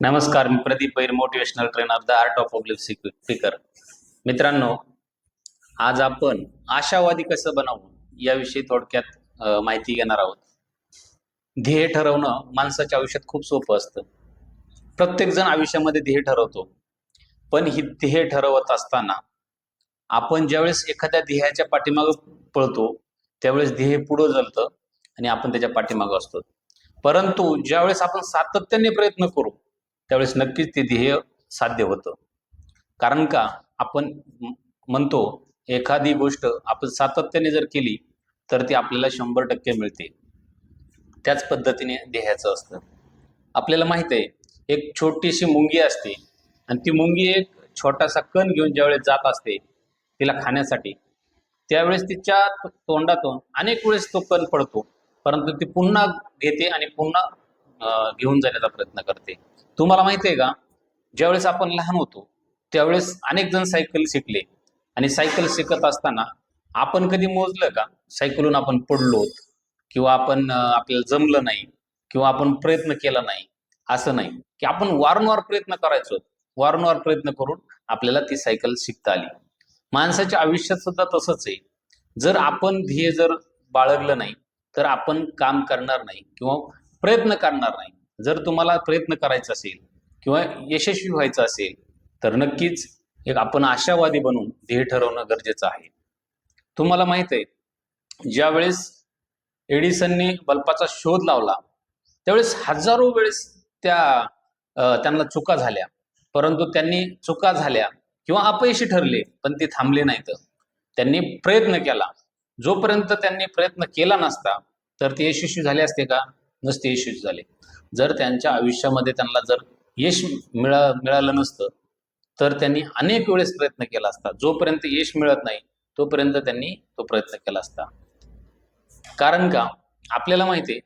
नमस्कार मी प्रदीप पैर motivational trainer the art of public speaker मित्रांनो आज आपण आशावादी कसं बनावं याविषयी थोडक्यात माहिती घेणार आहोत. ध्येय ठरवणं माणसाच्या आयुष्यात खूप सोपं असतं. प्रत्येक जण आयुष्यामध्ये ध्येय ठरवतो. पण ही ध्येय ठरवत असताना आपण ज्यावेळेस एखाद्या ध्येयाच्या पाठीमागं पळतो त्यावेळेस ध्येय पुढं जलतं आणि आपण त्याच्या पाठीमागं असतो. परंतु ज्यावेळेस आपण सातत्याने प्रयत्न करू त्यावेळेस नक्कीच ते ध्येय साध्य होतं. कारण का? आपण म्हणतो एखादी गोष्ट आपण सातत्याने जर केली तर ती आपल्याला शंभर टक्के मिळते. त्याच पद्धतीने ध्येयाचं असतं. आपल्याला माहीत आहे एक छोटीशी मुंगी असते आणि ती मुंगी एक छोटासा कण घेऊन ज्यावेळेस जात असते तिला खाण्यासाठी त्यावेळेस तिच्या तोंडातून अनेक वेळेस तो कण पडतो परंतु ती पुन्हा घेते आणि पुन्हा घेऊन जाण्याचा प्रयत्न करते. तुम्हाला माहिती आहे का? ज्यावेळेस आपण लहान होतो त्यावेळेस अनेक जण सायकल शिकले. आणि सायकल शिकत असताना आपण कधी मोजलं का? सायकलून आपण पडलो किंवा आपण आपल्याला जमलं नाही किंवा आपण प्रयत्न केला नाही असं नाही. की आपण वारंवार प्रयत्न करायचो वारंवार प्रयत्न करून आपल्याला ती सायकल शिकता आली. माणसाच्या आयुष्यात सुद्धा तसंच आहे. जर आपण ध्येय जर बाळगलं नाही तर आपण काम करणार नाही किंवा प्रयत्न करणार नाही. जर तुम्हाला प्रयत्न करायचा असेल किंवा यशस्वी व्हायचं असेल तर नक्कीच एक आपण आशावादी बनून ध्येय ठरवणं गरजेचं आहे. तुम्हाला माहीत आहे ज्यावेळेस एडिसनने बल्बाचा शोध लावला त्यावेळेस हजारो वेळेस त्या त्यांना चुका झाल्या. परंतु त्यांनी चुका झाल्या किंवा अपयशी ठरले पण ते थांबले नाहीत. त्यांनी प्रयत्न केला. जोपर्यंत त्यांनी प्रयत्न केला नसता तर ते यशस्वी झाले असते का? नसते यशस्वी झाले. जर त्यांच्या आयुष्यामध्ये त्यांना जर यश मिळा मिळालं नसतं तर त्यांनी अनेक वेळेस प्रयत्न केला असता. जोपर्यंत यश मिळत नाही तोपर्यंत त्यांनी तो प्रयत्न केला असता. कारण का? आपल्याला माहिती आहे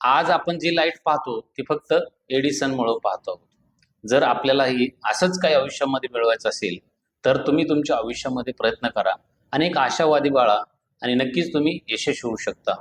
आज आपण जी लाइट पाहतो ती फक्त एडिसनमुळं पाहतो आहोत. जर आपल्याला ही असंच काही आयुष्यामध्ये मिळवायचं असेल तर तुम्ही तुमच्या आयुष्यामध्ये प्रयत्न करा. आणि एक आशावादी बाळा आणि नक्कीच तुम्ही यशस्वी होऊ शकता.